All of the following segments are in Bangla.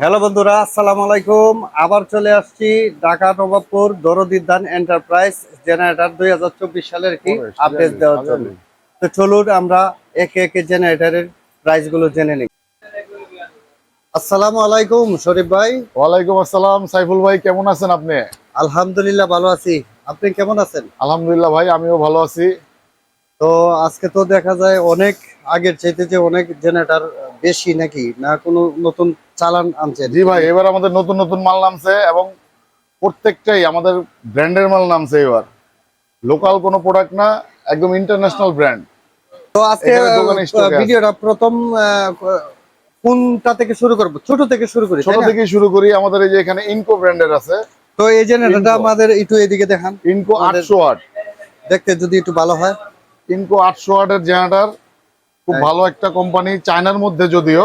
হ্যালো বন্ধুরা আসসালামু আলাইকুম। আবার চলে আসছি ঢাকা নবাবপুর দরদিদান এন্টারপ্রাইজ জেনারেটর দুই হাজার চব্বিশ সালের কি আপডেট দেওয়ার জন্য। তো চলুন আমরা একে একে জেনারেটরের প্রাইসগুলো জেনে নিই। আসসালামু আলাইকুম শরীফ ভাই। ওয়ালাইকুম আসসালাম সাইফুল ভাই কেমন আছেন আপনি? আলহামদুলিল্লাহ ভালো আছি। আপনি কেমন আছেন? আলহামদুলিল্লাহ ভাই আমিও ভালো আছি। তো আজকে তো দেখা যায় অনেক আগের চাইতে যে অনেক জেনারেটর বেশি নাকি? না কোনো নতুন চালান আনছেন জি ভাই এবার আমাদের নতুন নতুন মাল নামছে এবং প্রত্যেকটাই আমাদের ব্র্যান্ডের মাল নামছে এবার। লোকাল কোনো প্রোডাক্ট না একদম ইন্টারন্যাশনাল ব্র্যান্ড তো আজকে। ভিডিওটা প্রথম কোনটা থেকে শুরু করব? ছোট থেকে শুরু করি ছোট থেকে শুরু করি। আমাদের এই যে এখানে ইনকো ব্র্যান্ডের আছে। তো এই জেনারেটরটা। আমাদের একটু এদিকে দেখান। ইনকো আমাদের- আটশো ওয়াট দেখতে যদি একটু ভালো হয়। ইনকো আটশো ওয়াটের জেনারেটর খুব হ্যাঁ। ভালো একটা কোম্পানি চায়নার মধ্যে যদিও।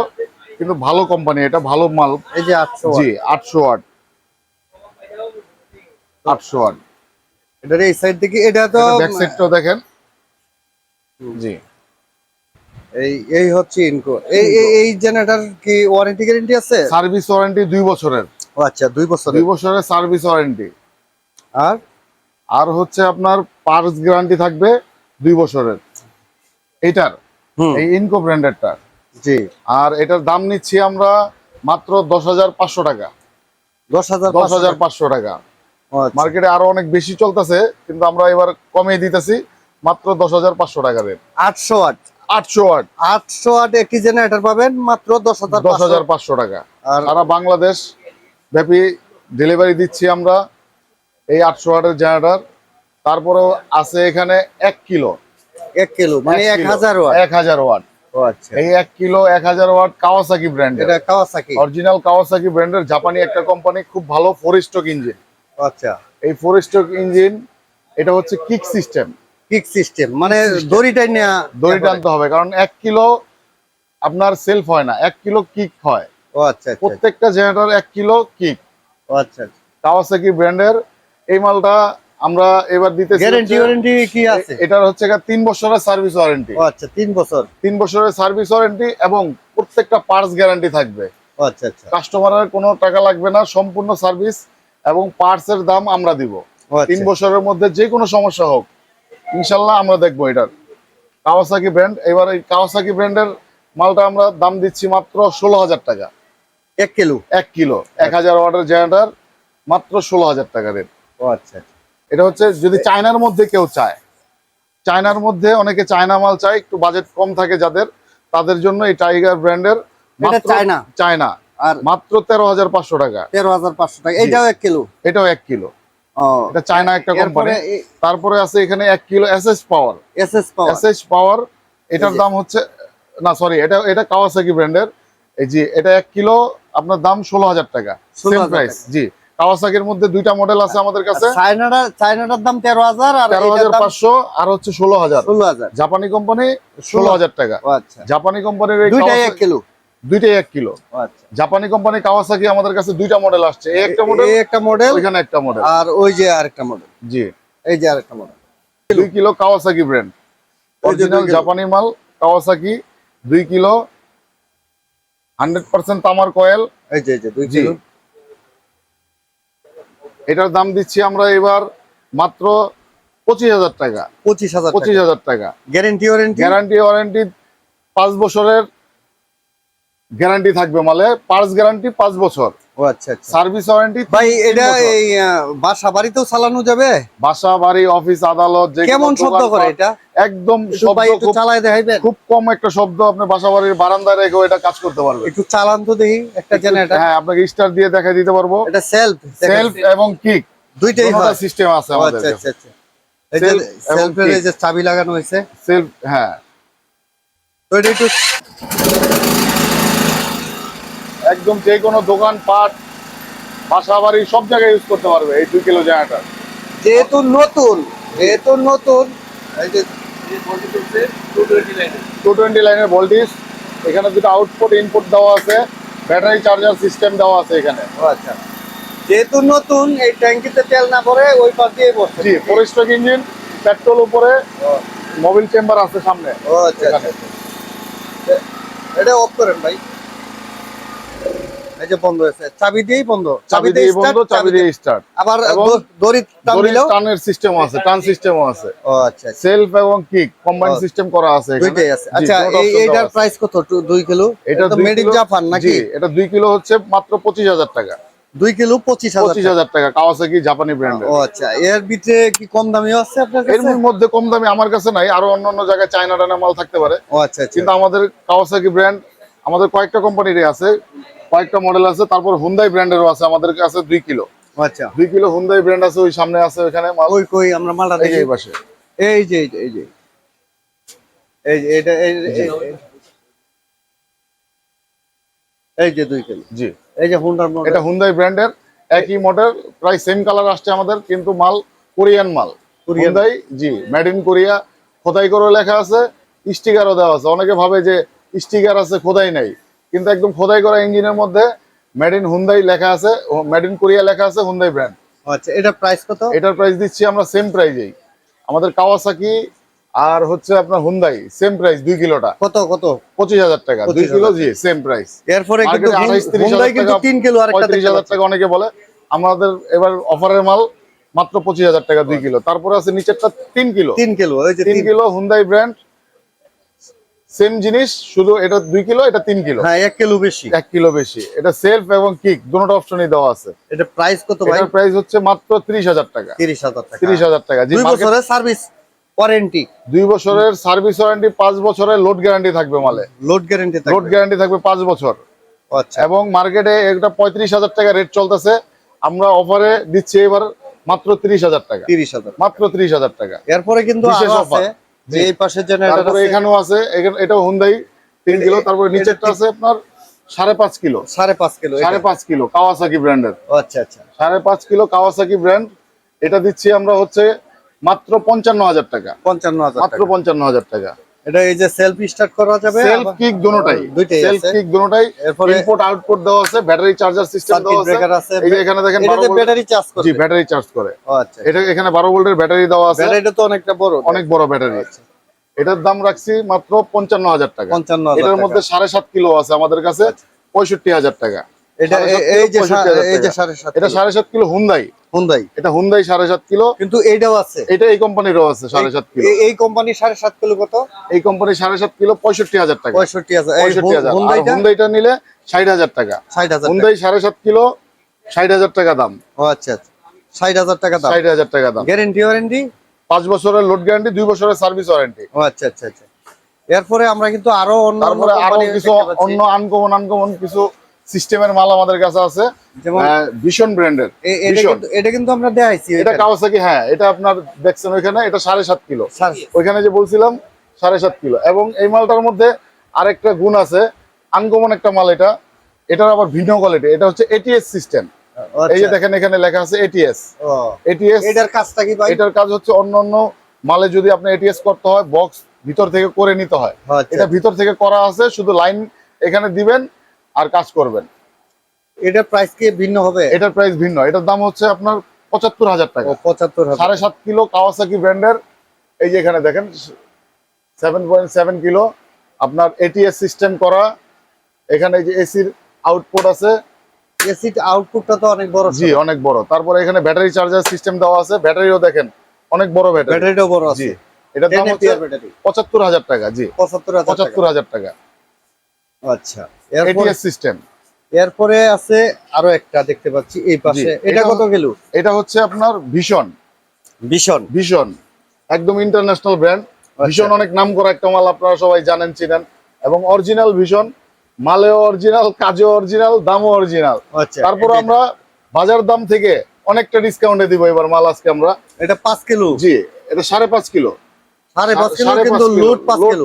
কিন্তু ভালো কোম্পানি এটা ভালো মাল। এই যে আটশো জি আটশো ওয়াট। আটশো ওয়াট। এটার এই সাইড থেকে এটা তো ব্যাক সাইডটাও দেখেন। জি। এই এই হচ্ছে ইনকো এই এই- জেনারেটর কি ওয়ারেন্টি গ্যারেন্টি আছে? সার্ভিস ওয়ারেন্টি দুই বছরের। ও আচ্ছা দুই বছর দুই বছরের সার্ভিস ওয়ারেন্টি আর? আর হচ্ছে আপনার পার্স গ্যারান্টি থাকবে দুই বছরের। এটার এই ইনকো ব্র্যান্ডেরটা জি। আর এটার দাম নিচ্ছি আমরা মাত্র দশ হাজার পাঁচশো টাকা। দশ হাজার দশ হাজার পাঁচশো টাকা। আচ্ছা। মার্কেটে আরও অনেক বেশি চলতেছে কিন্তু আমরা এবার কমিয়ে দিতেছি মাত্র দশ হাজার পাঁচশো টাকা রেট। আটশো আট। আটশো ওয়াট আটশো ওয়াট একটি জেনারেটর পাবেন মাত্র দশ হাজার দশ হাজার পাঁচশো টাকা। আর সারা বাংলাদেশ ব্যাপী ডেলিভারি দিচ্ছি আমরা এই আটশো ওয়াটের জেনারেটর। তারপরেও আছে এখানে এক কিলো। এক কিলো মানে এক হাজার ওয়াট। এক হাজার ওয়াট। এই এক কিলো এক হাজার ওয়াট কাওয়াসাকি ব্র্যান্ডের এটা কাওয়াসাকি অরিজিনাল কাওয়াসাকি ব্র্যান্ডের জাপানি একটা কোম্পানি খুব ভালো ফোর স্ট্রোক ইঞ্জিন আচ্ছা। এই ফোর স্ট্রোক ইঞ্জিন এটা হচ্ছে কিক সিস্টেম কিক সিস্টেম মানে দড়িটাই নেওয়া দড়ি টানতে হবে কারণ এক কিলো আপনার সেলফ হয় না এক কিলো কিক হয়। ও আচ্ছা আচ্ছা। প্রত্যেকটা জেনারেটর এক কিলো কিক ও আচ্ছা কাওয়াসাকি ব্র্যান্ডের এই মালটা আমরা এবার দিতে গ্যারান্টি ওয়ারেন্টি কি আছে? এটার হচ্ছে তিন বছরের সার্ভিস ওয়ারেন্টি। ও আচ্ছা তিন বছর। তিন বছরের সার্ভিস ওয়ারেন্টি এবং প্রত্যেকটা পার্টস গ্যারান্টি থাকবে। ও আচ্ছা আচ্ছা। কাস্টমারের কোনো টাকা লাগবে না সম্পূর্ণ সার্ভিস এবং পার্টস এর দাম আমরা দিব। ও তিন আচ্ছা বছরের মধ্যে যে কোনো সমস্যা হোক ইনশাল্লাহ আমরা দেখব এটার। কাওয়াসাকি ব্র্যান্ড এবার এই কাওয়াসাকি ব্র্যান্ডের মালটা আমরা দাম দিচ্ছি মাত্র ষোলো হাজার টাকা। এক কিলো? এক কিলো এক হাজার ওয়াটের জেনারেটর মাত্র ষোলো হাজার টাকা রেট ও আচ্ছা আচ্ছা। এটা হচ্ছে যদি চায়নার মধ্যে কেউ চায়। চায়নার মধ্যে অনেকে চায়না মাল চায় একটু বাজেট কম থাকে যাদের তাদের জন্য এই টাইগার ব্র্যান্ডের চায়না। চায়না। আর মাত্র তেরো হাজার পাঁচশো টাকা। তেরো হাজার পাঁচশো টাকা। এটাও এক কিলো? এটাও এক কিলো। এটা চায়না একটা কোম্পানি তারপরে আছে এখানে এক kilo S S power power power এটার দাম হচ্ছে না সরি এটা এটা কাওয়াসাকি ব্র্যান্ডের এই জি এটা এক কিলো আপনার দাম ষোলো হাজার টাকা। সেম প্রাইস জি। কাওয়াসাকির মধ্যে দুইটা মডেল আছে আমাদের কাছে। চায়নাটা চায়নাটার দাম তেরো হাজার আর তেরো এটার হাজার দাম পাঁচশো আর হচ্ছে ষোলো হাজার। ষোলো হাজার। জাপানি কোম্পানি ষোলো। হাজার টাকা। আচ্ছা। জাপানি কোম্পানির এই দুইটাই এক কিলো। দুইটাই এক কিলো। আচ্ছা। জাপানি কোম্পানি কাওয়াসাকি আমাদের কাছে দুইটা মডেল আসছে। এই একটা মডেল এই একটা মডেল ওইখানে একটা মডেল আর ওই যে আরেকটা মডেল জি। এই যে আরেকটা মডেল দুই কিলো কাওয়াসাকি ব্র্যান্ড অরিজিনাল জাপানি মাল কাওয়াসাকি দুই কিলো। হান্ড্রেড পার্সেন্ট তামার কয়েল এই যে এই যে দুই কিলো। এটার দাম দিচ্ছি আমরা এবার মাত্র পঁচিশ হাজার টাকা। পঁচিশ হাজার পঁচিশ হাজার টাকা। গ্যারেন্টি ওয়ারেন্টি গ্যারান্টি ওয়ারেন্টি পাঁচ বছরের গ্যারান্টি থাকবে মালে। পার্স গ্যারান্টি পাঁচ বছর। ও আচ্ছা আচ্ছা। সার্ভিস ওয়ারেন্টি ভাই এটা এই বাসা বাড়িতেও চালানো যাবে? বাসা বাড়ি অফিস আদালত যে কেমন শব্দ করে এটা? একদম শব্দ ভাই একটু চালায় দেখাইবেন। খুব কম একটা শব্দ আপনি বাসা বাড়ির বারান্দায় রেখেও এটা কাজ করতে পারবে একটু চালান তো দেখি একটা জেনারেটর হ্যাঁ আপনাকে স্টার দিয়ে দেখা দিতে পারব। এটা সেলফ সেলফ এবং কিক দুইটাই সিস্টেম আছে ও আমাদের আচ্ছা আচ্ছা। আচ্ছা এই যে সেলফের যে চাবি লাগানো হয়েছে। সেলফ হ্যাঁ। তো এটা একটু একদম যে কোনো দোকান পাট বাসা বাড়ি সব জায়গায় ইউজ করতে পারবে এই দুই কিলো জায়গাটা। যেহেতু নতুন যেহেতু নতুন এই যে টু টোয়েন্টি লাইনের ভোল্টেজ এখানে দুটো আউটপুট ইনপুট দেওয়া আছে ব্যাটারি চার্জার সিস্টেম দেওয়া আছে এখানে। ও আচ্ছা। যেহেতু নতুন এই ট্যাঙ্কিতে তেল না ভরে ওই পাশ দিয়ে বসছে জি ইঞ্জিন পেট্রোল উপরে মোবিল চেম্বার আছে সামনে। ও আচ্ছা আচ্ছা আচ্ছা। এটা অফ করেন ভাই। এই যে বন্ধ হয়েছে চাবি দিয়েই বন্ধ চাবি দিয়ে বন্ধ চাবি দিয়ে স্টার্ট আবার দড়ি টান টানের সিস্টেম আছে টান সিস্টেমও আছে। ও আচ্ছা সেলফ এবং কিক কম্বাইন সিস্টেম করা আছে দুইটাই আছে। আচ্ছা দুটো এই এইটার প্রাইস কত? দুই কিলো? এটা এটা মেড ইন জাপান নাকি? এটা দুই কিলো হচ্ছে মাত্র পঁচিশ হাজার টাকা। দুই কিলো পঁচিশ হাজার পঁচিশ হাজার টাকা কাওয়াসাকি জাপানি ব্র্যান্ডের ও আচ্ছা। এর ভিতরে কি কম দামিও আছে আপনার এর মধ্যে কম দামি আমার কাছে নাই আরও অন্যান্য জায়গায় চায়না টানা মাল থাকতে পারে। ও আচ্ছা আচ্ছা। কিন্তু আমাদের কাওয়াসাকি ব্র্যান্ড আমাদের কয়েকটা কোম্পানির আছে কয়েকটা মডেল আছে তারপর হুন্দাই ব্র্যান্ডেরও আছে আমাদের কাছে দুই কিলো। আচ্ছা। দুই কিলো হুন্দাই ব্র্যান্ড আছে ওই সামনে আছে ওইখানে ওই কই আমরা মালটা দেখি। এই পাশে। এই যে এই যে, এই যে। এটা এই যে- দুই কিলো। জি। এই যে হুন্ডার এটা হুন্দাই ব্র্যান্ডের একই মডেল প্রায় সেম কালার আসছে আমাদের কিন্তু মাল কোরিয়ান মাল। কোরিয়ান। হুন্দাই জি মেড ইন কোরিয়া খোদাই করে লেখা আছে স্টিকারও দেওয়া আছে। অনেকে ভাবে যে স্টিকার আছে খোদাই নাই। কিন্তু একদম খোদাই করা ইঞ্জিনের মধ্যে মেড ইন হুন্দাই লেখা আছে মেড ইন কোরিয়া লেখা আছে হুন্দাই ব্র্যান্ড আচ্ছা এটা প্রাইস কত? এটার প্রাইস দিচ্ছি আমরা সেম প্রাইজেই আমাদের কাওয়াসাকি আর হচ্ছে আপনার হুন্দাই সেম প্রাইস দুই কিলোটা। কত কত? পঁচিশ হাজার টাকা দুই কিলো জি সেম প্রাইস এরপরে তিন কিলো পঁয়ত্রিশ হাজার। টাকা অনেকে বলে আমাদের এবার অফারের মাল মাত্র পঁচিশ হাজার টাকা দুই কিলো। তারপরে আছে নিচেরটা তিন কিলো। তিন কিলো ওই যে তিন তিন কিলো হুন্দাই ব্র্যান্ড সেম জিনিস শুধু এটা দুই কিলো এটা তিন কিলো। হ্যাঁ এক কিলো বেশি। এক কিলো বেশি। এটা সেলফ এবং কিক দুটো অপশনই দেওয়া আছে। এটা প্রাইস কত ভাই? প্রাইস হচ্ছে মাত্র ত্রিশ হাজার টাকা। তিরিশ হাজার টাকা। তিরিশ হাজার টাকা। দুই বছরের সার্ভিস ওয়ারেন্টি দুই বছরের সার্ভিস ওয়ারেন্টি পাঁচ বছরের লোড গ্যারান্টি থাকবে মালে। লোড গ্যারেন্টি লোড গ্যারান্টি থাকবে পাঁচ বছর। আচ্ছা। এবং মার্কেটে এটা পঁয়ত্রিশ হাজার টাকা রেট চলতেছে। আমরা অফারে দিচ্ছি এবার মাত্র ত্রিশ হাজার টাকা। তিরিশ হাজার মাত্র ত্রিশ হাজার টাকা। এরপরে কিন্তু। আছে যে এই পাশে জেনারেটর আছে। এখানেও আছে এটাও হুন্দাই তিন কিলো। তারপরে নিচেরটা আছে আপনার সাড়ে পাঁচ কিলো। সাড়ে পাঁচ কিলো সাড়ে পাঁচ কিলো কাওয়াসাকি ব্র্যান্ডের আচ্ছা আচ্ছা। সাড়ে পাঁচ কিলো কাওয়াসাকি ব্র্যান্ড এটা দিচ্ছি আমরা হচ্ছে মাত্র পঞ্চান্ন হাজার টাকা। পঞ্চান্ন হাজার মাত্র পঞ্চান্ন হাজার টাকা। এটা এই যে সেলফ স্টার্ট করা যাবে সেলফ কিক দুটোটাই দুইটাই সেলফ কিক দুটোটাই এরপরে ইনপুট আউটপুট দেওয়া আছে ব্যাটারি চার্জার সিস্টেম সার্কিট দেওয়া ব্রেকার আছে। এই যে এখানে দেখেন 12 ভোল্ট- ব্যাটারি চার্জ জি ব্যাটারি চার্জ করে। আচ্ছা। এটা এখানে বারো ভোল্টের ব্যাটারি দেওয়া আছে। ব্যাটারিটা তো অনেকটা বড়। অনেক বড় ব্যাটারি আছে এটার দাম রাখছি মাত্র পঞ্চান্ন হাজার টাকা। পঞ্চান্ন হাজার এটার মধ্যে সাড়ে সাত কিলো আছে আমাদের কাছে পঁয়ষট্টি হাজার টাকা। এটা এই যে 65,000 এই যে টাকা। সাড়ে সাত এটা সাড়ে সাত কিলো হুন্দাই হুন্দাই এটা হুন্দাই সাড়ে সাত কিলো। কিন্তু এইটাও আছে। এটা এই কোম্পানিরও আছে সাড়ে সাত কিলো। এই- এই কোম্পানি সাড়ে সাত কিলো কত? এই কোম্পানি সাড়ে সাত কিলো পঁয়ষট্টি হাজার টাকা। পঁয়ষট্টি হাজার। পঁয়ষট্টি হাজার। হুন্দাইটা নিলে ষাট হাজার টাকা। ষাট হাজার হুন্দাই সাড়ে সাত কিলো ষাট হাজার টাকা দাম। ও আচ্ছা আচ্ছা। ষাট হাজার টাকা দাম। ষাট হাজার টাকা দাম। গ্যারেন্টি ওয়ারেন্টি পাঁচ বছরের লোড গ্যারান্টি দুই বছরের সার্ভিস ওয়ারেন্টি ও আচ্ছা আচ্ছা আচ্ছা। এরপরে আমরা কিন্তু আরও অন্য অন্য আরও কিছু অন্য আনকমন আনকমন কিছু সিস্টেমের মাল আমাদের কাছে আছে। ভীষণ ব্র্যান্ডের এটা কিন্তু আমরা দেখাইছি এটা। কাওয়াসাকি হ্যাঁ এটা আপনার দেখছেন ওইখানে এটা সাড়ে সাত কিলো। ওইখানে যে বলছিলাম সাড়ে সাত কিলো। এবং এই মালটার মধ্যে আরেকটা গুণ আছে আনকমন একটা মাল এটা। এটার আবার ভিন্ন কোয়ালিটি এটা হচ্ছে এটিএস সিস্টেম এই যে আচ্ছা। দেখেন এখানে লেখা আছে এটিএস এটিএস এটার কাজটা কি ভাই? এটার কাজ হচ্ছে অন্য অন্য মালে যদি আপনি এটিএস করতে হয় বক্স ভিতর থেকে করে নিতে হয়। আচ্ছা। এটা ভিতর থেকে করা আছে শুধু লাইন এখানে দিবেন আর কাজ করবেন। এটার প্রাইস কি ভিন্ন হবে? এটার প্রাইস ভিন্ন। এটার দাম হচ্ছে আপনার পঁচাত্তর হাজার টাকা। পঁচাত্তর সাড়ে সাত কিলো কাওয়াসাকি ব্র্যান্ডের এই যে এখানে দেখেন সেভেন পয়েন্ট সেভেন কিলো। আপনার এটিএস সিস্টেম করা এখানে এই যে এসির আউটপুট আছে। এসিড আউটপুটটা তো অনেক বড় জি অনেক বড়। তারপরে এখানে ব্যাটারি চার্জার সিস্টেম দেওয়া আছে। ব্যাটারিও দেখেন অনেক বড় ব্যাটারি ব্যাটারিটাও বড় আছে। জি এটার দাম হচ্ছে পঁচাত্তর হাজার টাকা জি। পঁচাত্তর হাজার টাকা। পঁচাত্তর হাজার টাকা। আচ্ছা। ATS system. এরপরে আছে আরও একটা দেখতে পাচ্ছি এই পাশে। এটা কত কিলো এটা হচ্ছে আপনার ভীষণ ভীষণ ভীষণ একদম ইন্টারন্যাশনাল ব্র্যান্ড। ভীষণ অনেক নাম করা একটা মাল আপনারা সবাই জানেন চিনেন। এবং অরিজিনাল ভীষণ মালেও অরিজিনাল কাজও অরিজিনাল দামও অরিজিনাল আচ্ছা তারপর আমরা বাজার দাম থেকে অনেকটা ডিসকাউন্টে দিব এবার মাল আজকে আমরা। এটা পাঁচ কিলো? জি এটা সাড়ে পাঁচ কিলো। সাড়ে পাঁচ কিলো কিন্তু লোড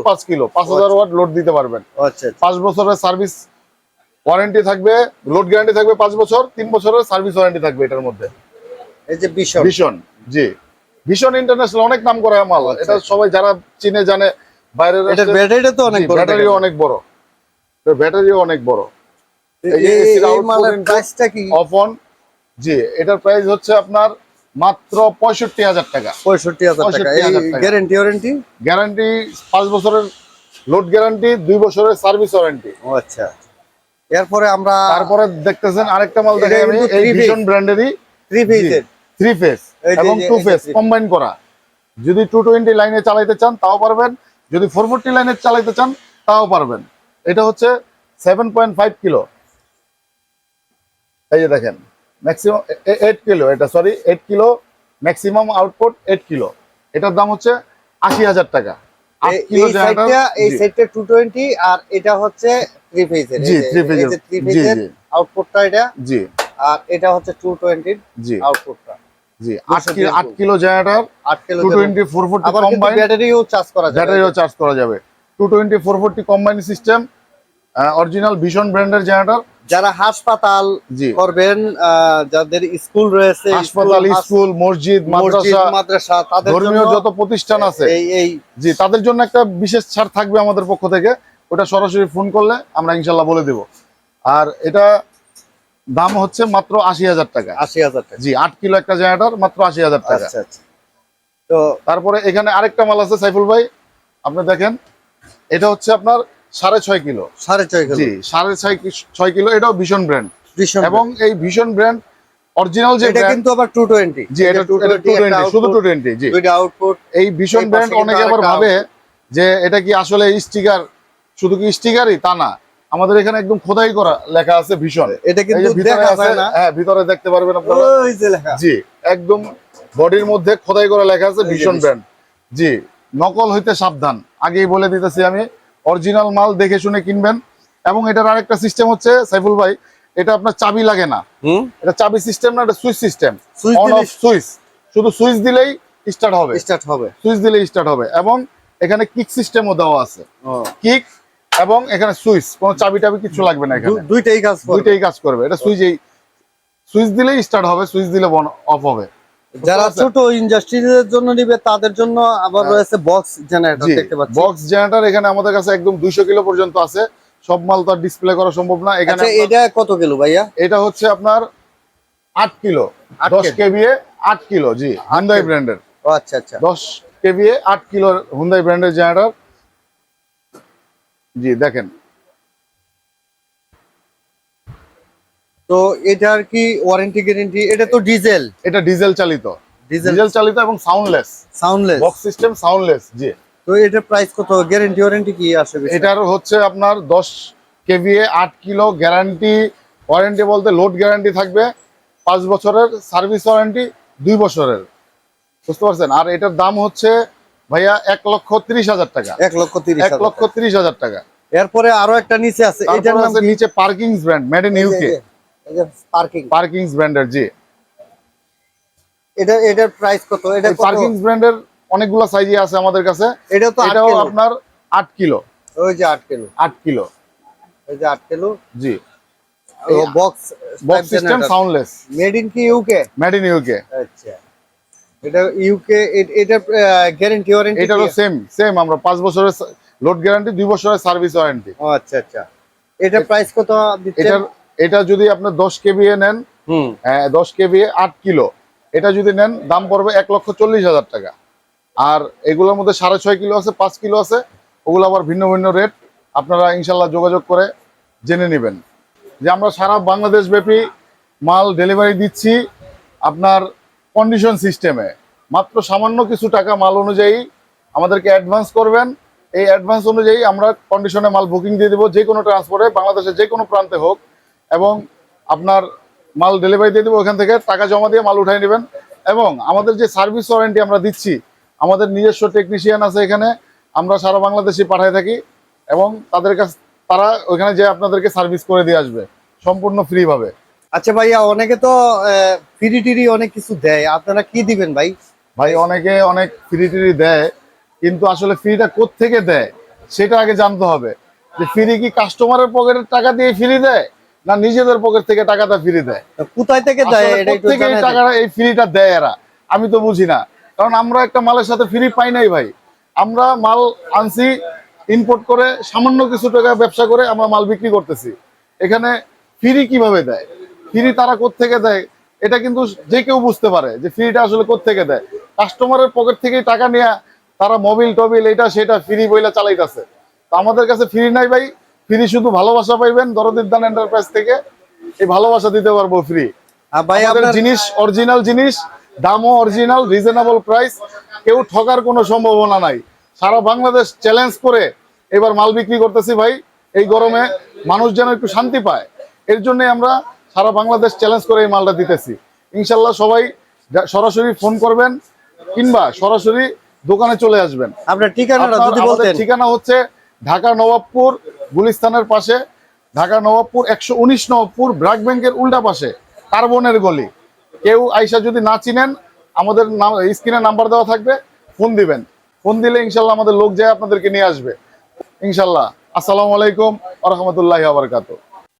পাঁচ কিলো। পাঁচ হাজার ওয়াট লোড দিতে পারবেন। আচ্ছা আচ্ছা। পাঁচ বছরের সার্ভিস ওয়ারেন্টি থাকবে লোড গ্যারান্টি থাকবে পাঁচ বছর তিন বছরের সার্ভিস ওয়ারেন্টি থাকবে এটার মধ্যে। এই যে ভীষণ ভীষণ জি। ভীষণ ইন্টারন্যাশনাল অনেক নাম করা মাল। আচ্ছা। এটা সবাই যারা চিনে জানে বাইরের এটার ব্যাটারিটা তো অনেক বড় ব্যাটারিও অনেক বড়। ব্যাটারিও অনেক বড়। এই মালের input প্রাইসটা কি? অফ অন জি এটার প্রাইস হচ্ছে আপনার মাত্র পঁয়ষট্টি হাজার টাকা। পঁয়ষট্টি হাজার টাকা। 65,000 ওয়ারেন্টি গ্যারান্টি পাঁচ বছরের লোড গ্যারান্টি দুই বছরের সার্ভিস ওয়ারেন্টি ও আচ্ছা। এরপরে আমরা তারপরে দেখতেছেন আরেকটা মাল দেখে আমি এই ভীষণ ব্র্যান্ডেরই থ্রি ফেজের থ্রি এই এবং টু three- কম্বাইন করা। যদি টু টোয়েন্টি লাইনে চালাইতে চান তাও পারবেন। যদি ফোর ফোরটি লাইনে চালাইতে চান তাও পারবেন। এটা হচ্ছে সেভেন পয়েন্ট ফাইভ কিলো এই যে দেখেন। ম্যাক্সিমাম এইট কিলো এটা sorry eight kilo maximum output eight kilo এটার দাম হচ্ছে আশি হাজার টাকা। এই- জি। টু টোয়েন্টি আর এটা হচ্ছে থ্রি ফেজের জি, three phase থ্রি ফেজের আউটপুটটা এটা। জি। আর এটা হচ্ছে টু টোয়েন্টির জি। আউটপুটটা জি কিলো জেনারেটর কম্বাইন ব্যাটারিও চার্জ করা যাবে। ব্যাটারিও চার্জ করা যাবে। Two twenty four forty combine system original ভীষণ ব্র্যান্ডের জেনারেটর যারা হাসপাতাল করবেন যাদের স্কুল রয়েছে হাসপাতাল স্কুল, মসজিদ মাদ্রাসা মাদ্রাসা তাদের ধর্মীয় যত প্রতিষ্ঠান আছে। এই এই জি তাদের জন্য একটা বিশেষ ছাড় থাকবে আমাদের পক্ষ থেকে। ওটা সরাসরি ফোন করলে আমরা ইনশাল্লাহ বলে দেব। আর এটা দাম হচ্ছে মাত্র আশি হাজার টাকা। আশি হাজার টাকা। জি আট কিলো একটা জেনারেটর মাত্র আশি হাজার টাকা। আচ্ছা আচ্ছা। তো তারপরে এখানে আরেকটা মাল আছে সাইফুল ভাই। আপনি দেখেন এটা হচ্ছে আপনার সাড়ে ছয় কিলো। সাড়ে ছয় কিলো। জি সাড়ে ছয় ছয় কিলো এটাও ভীষণ ব্র্যান্ড এবং এই ভীষণ ব্র্যান্ড অরিজিনাল যে এটা কিন্তু আবার টু টোয়েন্টি জি এটা টু টোয়েন্টি শুধু টু টোয়েন্টি জি। দুইটা আউটপুট এই ভীষণ ব্র্যান্ড অনেকে আবার ভাবে যে এটা কি আসলে স্টিকার শুধু কি স্টিকারই তা না। আমাদের এখানে একদম খোদাই করা লেখা আছে ভীষণ। এটা কিন্তু ভিতরে দেখা আছে যায় না। হ্যাঁ ভিতরে দেখতে পারবেন আপনারা। ওই যে লেখা। জি একদম বডির মধ্যে খোদাই করা লেখা আছে ভীষণ। ব্র্যান্ড জি নকল হইতে সাবধান। আগেই বলে দিতেছি আমি অরিজিনাল মাল দেখে শুনে কিনবেন। এবং এটার আরেকটা সিস্টেম হচ্ছে সাইফুল ভাই এটা আপনার চাবি লাগে না। এটা চাবি সিস্টেম না এটা switch system on off switch. শুধু সুইচ দিলেই স্টার্ট হবে। স্টার্ট হবে। সুইচ দিলেই স্টার্ট হবে। এবং এখানে কিক সিস্টেমও দেওয়া আছে। কিক এবং এখানে সুইচ। কোনো চাবি টাবি কিছু লাগবে না এখানে। দুইটাই কাজ করবে। দুইটাই কাজ করবে। এটা সুইচ এই সুইচ দিলেই স্টার্ট হবে সুইচ দিলে অফ হবে। যারা পারছেন? ছোট ইন্ডাস্ট্রিজের জন্য নিবে তাদের জন্য আবার হ্যাঁ। রয়েছে বক্স জেনারেটর দেখতে পাচ্ছি বক্স জেনারেটর এখানে আমাদের কাছে একদম দুইশো কিলো পর্যন্ত আছে সব মাল তো আর ডিসপ্লে করা সম্ভব না এখানে আচ্ছা এটা কত কিলো ভাইয়া এটা হচ্ছে আপনার আট কিলো আট দশ কেজি। কেভিএ আট কিলো জি কেজি। ব্র্যান্ডের ও আচ্ছা আচ্ছা দশ কেভিএ আট কিলো হুন্দাই ব্র্যান্ডের জেনারেটর জি দেখেন তো এটার কি ওয়ারেন্টি গ্যারেন্টি এটা তো ডিজেল এটা ডিজেল চালিত। ডিজেল চালিত এবং soundless soundless box system soundless জি। তো এটার প্রাইস কত? গ্যারেন্টি ওয়ারেন্টি কি বেশি? এটার হচ্ছে আপনার দশ কেভিএ আট কিলো গ্যারান্টি ওয়ারেন্টি বলতে লোড গ্যারান্টি থাকবে পাঁচ বছরের সার্ভিস ওয়ারেন্টি দুই বছরের। বুঝতে পারছেন? আর এটার দাম হচ্ছে ভাইয়া এক লক্ষ তিরিশ হাজার টাকা। এক লক্ষ তিরিশ এক লক্ষ তিরিশ হাজার টাকা। এরপরে আরও একটা নিচে আছে এটার নাম নিচে Perkins brand made in UK parking Perkins ব্র্যান্ডের জি। এটা এটার প্রাইস কত? এটা পার্কিংস ব্র্যান্ডের অনেকগুলো সাইজে আছে আমাদের কাছে। এটাও তো এটাও আপনার আট কিলো। ওই যে আট কিলো। আট কিলো। ওই যে আট kilo. G. Box box system soundless made in কি ইউকে মেড ইন ইউকে আচ্ছা। এটা ইউকে এটা গ্যারেন্টি ওয়ারেন্টি এটারও সেম সেম আমরা পাঁচ বছরের লোড গ্যারান্টি দুই বছরের সার্ভিস ওয়ারেন্টি ও আচ্ছা আচ্ছা। এটা প্রাইস কত দিচ্ছেন? এটা যদি আপনি দশ কেবিএ নেন হুম। দশ কেবিএ আট কিলো এটা যদি নেন দাম পড়বে এক লক্ষ চল্লিশ হাজার টাকা। আর এগুলোর মধ্যে সাড়ে ছয় কিলো আছে পাঁচ কিলো আছে ওগুলো আবার ভিন্ন ভিন্ন রেট। আপনারা ইনশাল্লাহ যোগাযোগ করে জেনে নেবেন। যে আমরা সারা বাংলাদেশ ব্যাপী মাল ডেলিভারি দিচ্ছি আপনার কন্ডিশন সিস্টেমে। মাত্র সামান্য কিছু টাকা মাল অনুযায়ী আমাদেরকে অ্যাডভান্স করবেন। এই অ্যাডভান্স অনুযায়ী আমরা কন্ডিশনে মাল বুকিং দিয়ে দেবো। যে কোনো ট্রান্সপোর্টে বাংলাদেশের যে কোনো প্রান্তে হোক এবং আপনার মাল ডেলিভারি দিয়ে দেবো ওখান থেকে টাকা জমা দিয়ে মাল উঠাই নেবেন। এবং আমাদের যে সার্ভিস ওয়ারেন্টি আমরা দিচ্ছি আমাদের নিজস্ব টেকনিশিয়ান আছে এখানে আমরা সারা বাংলাদেশে পাঠাই থাকি এবং তাদের কাছ তারা ওইখানে যে আপনাদেরকে সার্ভিস করে দিয়ে আসবে সম্পূর্ণ ফ্রি ভাবে। আচ্ছা ভাইয়া অনেকে তো ফ্রি টিরি অনেক কিছু দেয়। আপনারা কি দিবেন ভাই? ভাই অনেকে অনেক ফ্রি টিরি দেয় কিন্তু আসলে ফ্রিটা থেকে দেয় সেটা আগে জানতে হবে। যে ফ্রি কি কাস্টমারের পকেটের টাকা দিয়ে ফ্রি দেয়? না নিজেদের পকেট থেকে টাকাটা ফ্রি দেয়। কোথায় থেকে দেয়। টাকাটা এই ফ্রিটা দেয় এরা। আমি তো বুঝি না। কারণ আমরা একটা মালের সাথে ফ্রি পাই নাই ভাই। আমরা মাল আনছি ইম্পোর্ট করে সামান্য কিছু টাকা ব্যবসা করে আমরা মাল বিক্রি করতেছি। এখানে ফ্রি কীভাবে দেয়? ফ্রি তারা কোত্থেকে দেয়? এটা কিন্তু যে কেউ বুঝতে পারে যে ফ্রিটা আসলে থেকে দেয়। কাস্টমারের পকেট থেকেই টাকা নিয়ে তারা মোবিল টবিল এটা সেটা ফ্রি বইলা চালাইতেছে। তো আমাদের কাছে ফ্রি নাই ভাই। ফ্রি শুধু ভালোবাসা পাইবেন দরদির দান এন্টারপ্রাইজ থেকে। এই ভালোবাসা দিতে পারব ফ্রি ভাই আমাদের জিনিস অরিজিনাল জিনিস দামও অরিজিনাল রিজনেবল প্রাইস কেউ ঠকার কোনো সম্ভাবনা নাই। সারা বাংলাদেশ চ্যালেঞ্জ করে এবার মাল বিক্রি করতেছি ভাই। এই গরমে মানুষ যেন একটু শান্তি পায়। এর জন্য আমরা সারা বাংলাদেশ চ্যালেঞ্জ করে এই মালটা দিতেছি। ইনশাল্লাহ সবাই সরাসরি ফোন করবেন কিংবা সরাসরি দোকানে চলে আসবেন। আপনার বলতেন। ঠিকানা হচ্ছে ঢাকা নবাবপুর গুলিস্তানের পাশে, ঢাকা নবাবপুর, একশো উনিশ নবাবপুর, ব্রাক ব্যাংকের উল্টা পাশে, কার্বনের গলি। কেউ আইসা যদি না চিনেন, আমাদের স্ক্রিনে নাম্বার দেওয়া থাকবে, ফোন দিবেন। ফোন দিলে ইনশাল্লাহ আমাদের লোক যায় আপনাদেরকে নিয়ে আসবে। ইনশাল্লাহ। আসসালামু আলাইকুম আ রহমতুল্লাহ আবরকাত